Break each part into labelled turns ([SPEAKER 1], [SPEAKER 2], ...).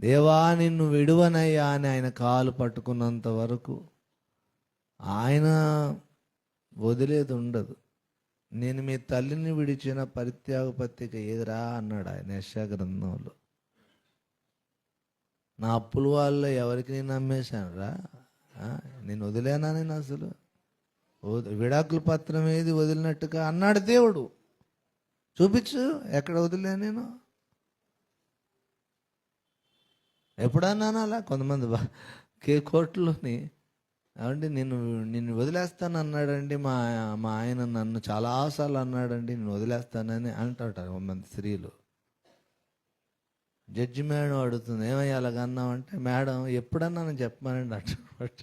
[SPEAKER 1] దేవా నిన్ను విడువనయ్యా అని ఆయన కాలు పట్టుకున్నంత వరకు ఆయన వదిలేది ఉండదు. నేను మీ తల్లిని విడిచిన పరిత్యాగ పత్రిక ఏదిరా అన్నాడు ఆయన యశా గ్రంథంలో. నా అప్పుల వాళ్ళు ఎవరికి నేను నమ్మేశాను రా నేను వదిలేనా నేను అసలు? విడాకుల పత్రం ఏది వదిలినట్టుగా అన్నాడు దేవుడు. చూపించు ఎక్కడ వదిలే నేను. ఎప్పుడన్నాను అలా కొంతమంది బా- కే కోర్టులోని ఏమంటే నేను నిన్ను వదిలేస్తాను అన్నాడండి మా మా ఆయన నన్ను చాలాసార్లు అన్నాడండి నేను వదిలేస్తానని అంటాడు కొంతమంది స్త్రీలు. జడ్జి మేడం అడుగుతుంది ఏమయ్యా అలాగ అన్నామంటే మేడం ఎప్పుడన్నా చెప్పమనండి అట్ట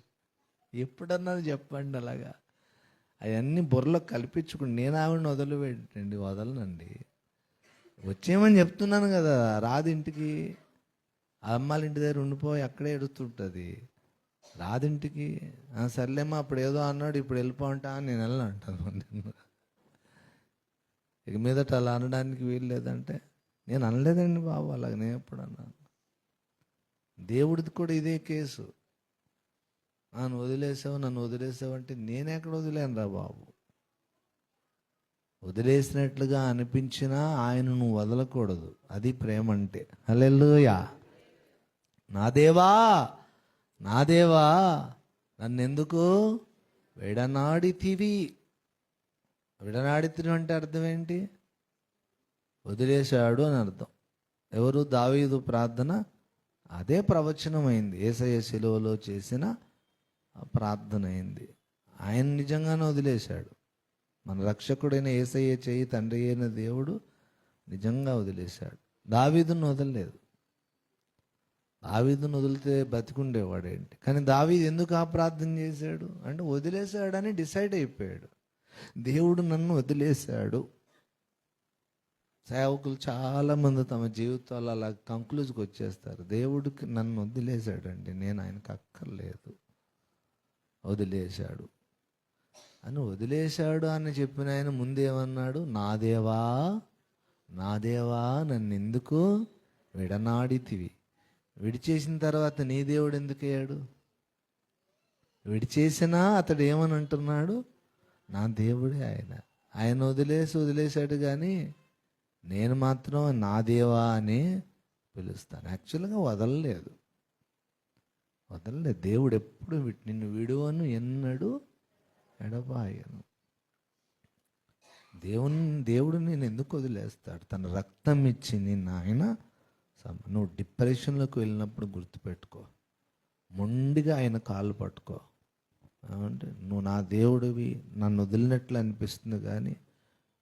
[SPEAKER 1] ఎప్పుడన్నా చెప్పండి అలాగా. అవన్నీ బుర్రలో కల్పించుకుని నేను ఆవిడని వదిలిపెట్టండి వదలనండి. వచ్చేయమని చెప్తున్నాను కదా రాదు ఇంటికి. ఆ అమ్మాళ్ళ ఇంటి దగ్గర ఉండిపోయి అక్కడే ఎడుతుంటుంది రాదింటికి సర్లేమ్మా అప్పుడు ఏదో అన్నాడు ఇప్పుడు వెళ్ళిపోంటా అని నేను వెళ్ళను అంటాను ఇక మీదట అలా అనడానికి వీలు లేదంటే నేను అనలేదండి బాబు అలాగ నేను ఎప్పుడు అన్నాను. దేవుడిది కూడా ఇదే కేసు. నన్ను వదిలేసావు నన్ను వదిలేసావు అంటే నేను ఎక్కడ వదిలేను రా బాబు. వదిలేసినట్లుగా అనిపించినా ఆయన నువ్వు వదలకూడదు. అది ప్రేమ అంటే. హల్లెలూయా. నా దేవా నా దేవా నన్నెందుకు విడనాడితివి? విడనాడితివి అంటే అర్థం ఏంటి? వదిలేశాడు అని అర్థం. ఎవరు? దావీదు ప్రార్థన అదే ప్రవచనమైంది. ఏసయ్య శిలువలో చేసిన ప్రార్థన అయింది. ఆయన నిజంగానే వదిలేశాడు. మన రక్షకుడైన ఏసయ్య చేయి తండ్రి అయిన దేవుడు నిజంగా వదిలేశాడు. దావీదును వదలలేదు. దావీదును వదిలితే బతికుండేవాడేంటి కానీ దావీదు ఎందుకు ఆ ప్రార్థన చేశాడు? అంటే వదిలేశాడని డిసైడ్ అయిపోయాడు. దేవుడు నన్ను వదిలేశాడు. సేవకులు చాలామంది తమ జీవితాలు అలా కంక్లూజ్కి వచ్చేస్తారు. దేవుడికి నన్ను వదిలేశాడండి నేను ఆయనకు అక్కర్లేదు. వదిలేశాడు. అని వదిలేశాడు అని చెప్పిన ఆయన ముందేమన్నాడు నా దేవా నా దేవా నన్ను ఎందుకు విడనాడితివి? విడిచేసిన తర్వాత నీ దేవుడు ఎందుకు అయ్యాడు? విడిచేసినా అతడు ఏమని అంటున్నాడు? నా దేవుడే ఆయన. ఆయన వదిలేసి వదిలేశాడు కానీ నేను మాత్రం నా దేవా అని పిలుస్తాను. యాక్చువల్గా వదలలేదు. వదలలేదు. దేవుడు ఎప్పుడు వి- నిన్ను విడువను ఎన్నడు ఎడబాయను. దేవుని దేవుడు నేను ఎందుకు వదిలేస్తాడు? తన రక్తం ఇచ్చి నిన్న ఆయన సమ- నువ్వు డిప్రెషన్లోకి వెళ్ళినప్పుడు గుర్తుపెట్టుకో. మొండిగా ఆయన కాళ్ళు పట్టుకో. అంటే నువ్వు నా దేవుడివి నన్ను వదిలినట్లు అనిపిస్తుంది కానీ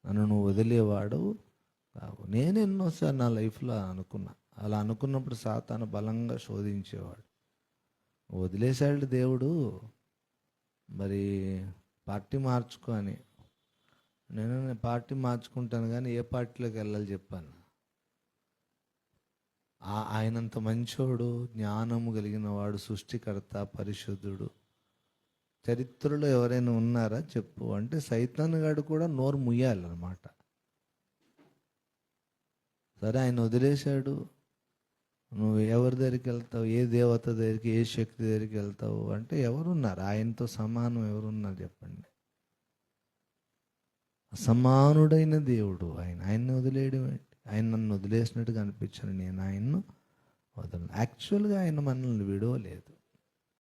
[SPEAKER 1] నన్ను నువ్వు వదిలేవాడు కావు. నేను ఎన్నోసారి నా లైఫ్లో అనుకున్నా. అలా అనుకున్నప్పుడు సాతాను బలంగా శోధించేవాడు. వదిలేశాడు దేవుడు మరి పార్టీ మార్చుకో అని. నేను నేను పార్టీ మార్చుకుంటాను కానీ ఏ పార్టీలోకి వెళ్ళాలి చెప్పాను ఆ- ఆయనంత మంచోడు జ్ఞానము కలిగిన వాడు సృష్టికర్త పరిశుద్ధుడు. చరిత్రలో ఎవరైనా ఉన్నారా? చెప్పు. అంటే సైతాన్ గాడు కూడా నోరు ముయ్యాలన్నమాట. సరే ఆయన వదిలేశాడు. నువ్వు ఎవరి దగ్గరికి వెళ్తావు? ఏ దేవత దగ్గరికి ఏ శక్తి దగ్గరికి వెళ్తావు? అంటే ఎవరున్నారు? ఆయనతో సమానం ఎవరున్నారు చెప్పండి. సమానుడైన దేవుడు ఆయన. ఆయన్ని వదిలేయడం ఏంటి ఆయన నన్ను వదిలేసినట్టుగా అనిపించాను. నేను ఆయన్ను వదలను. యాక్చువల్గా ఆయన మనల్ని విడవలేదు.